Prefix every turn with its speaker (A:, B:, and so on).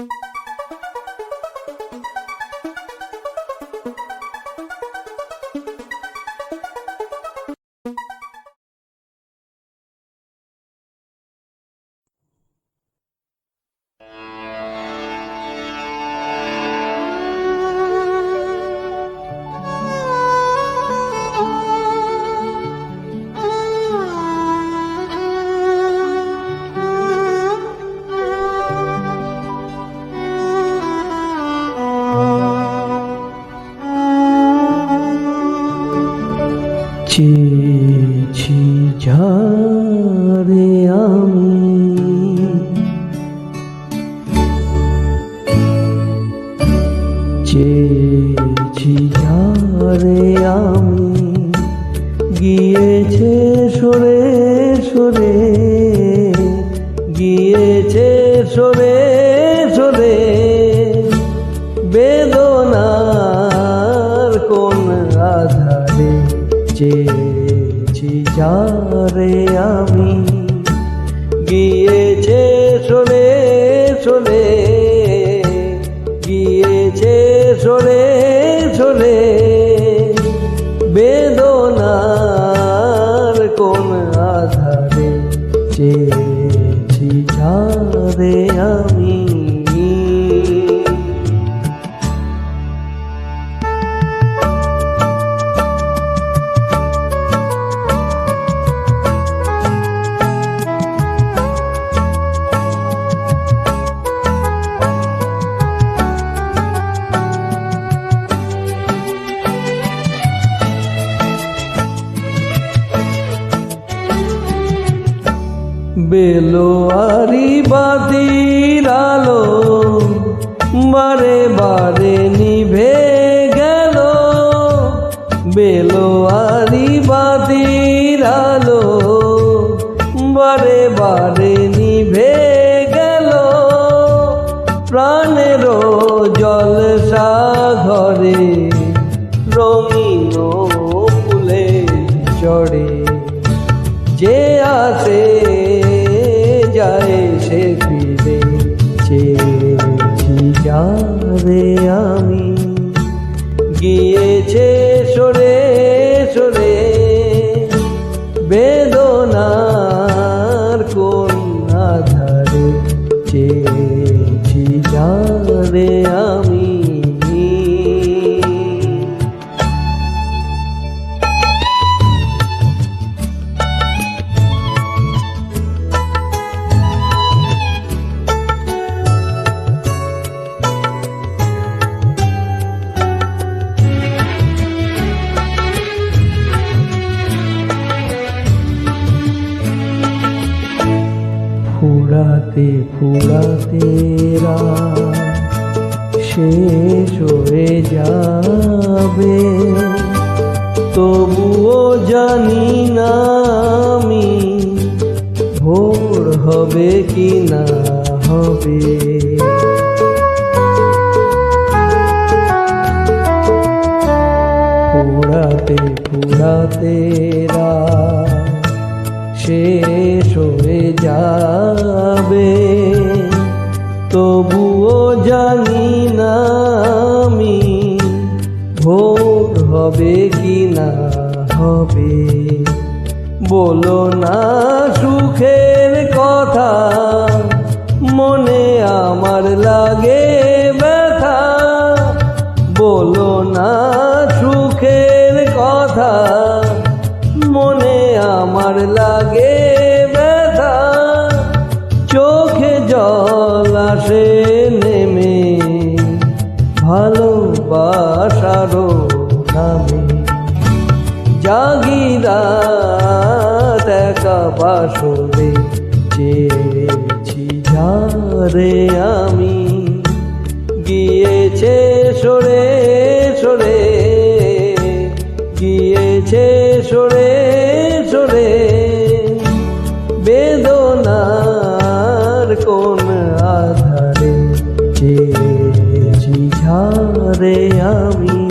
A: Thank you চেয়েছি ঝারে আমি। চেয়েছি ঝারে আমি। গিয়েছে সরে সরে গিয়েছে সরে সরে। চেয়েছি যারে আমি গিয়েছে সরে সরে গিয়েছে সরে সরে বেদনার কোন আধারে চেয়েছি, যারে আমি বেলোয়ারি বাতির আলো বারে বারে নিভে গেল। বেলোয়ারি বাতির আলো বারে বারে নিভে গেল। প্রাণের জলসা ঘরে রঙিন ফুলে চড়ে। যে আসে গিয়েছে সরে সরে। বেদনার কোন আধারে চেয়েছি ফুরাতে ফুরাতে রাত শেষ হয়ে যাবে। তবুও জানি না আমি ভোর হবে কি না হবে। ফুরাতে ফুরাতে রাত শেষ হয়ে যাবে তবুও জানি না আমি ভোর হবে কি না হবে। বলো না সুখের কথা, মনে আমার লাগে ব্যথা। বলো না সুখের কথা, মনে আমার লাগে তাগিদা দেখা বাসরে চেয়েছি ঝারে আমি গিয়েছে সরে সরে, গিয়েছে সরে সরে। বেদনার কোন আধারে চেয়েছি ঝারে আমি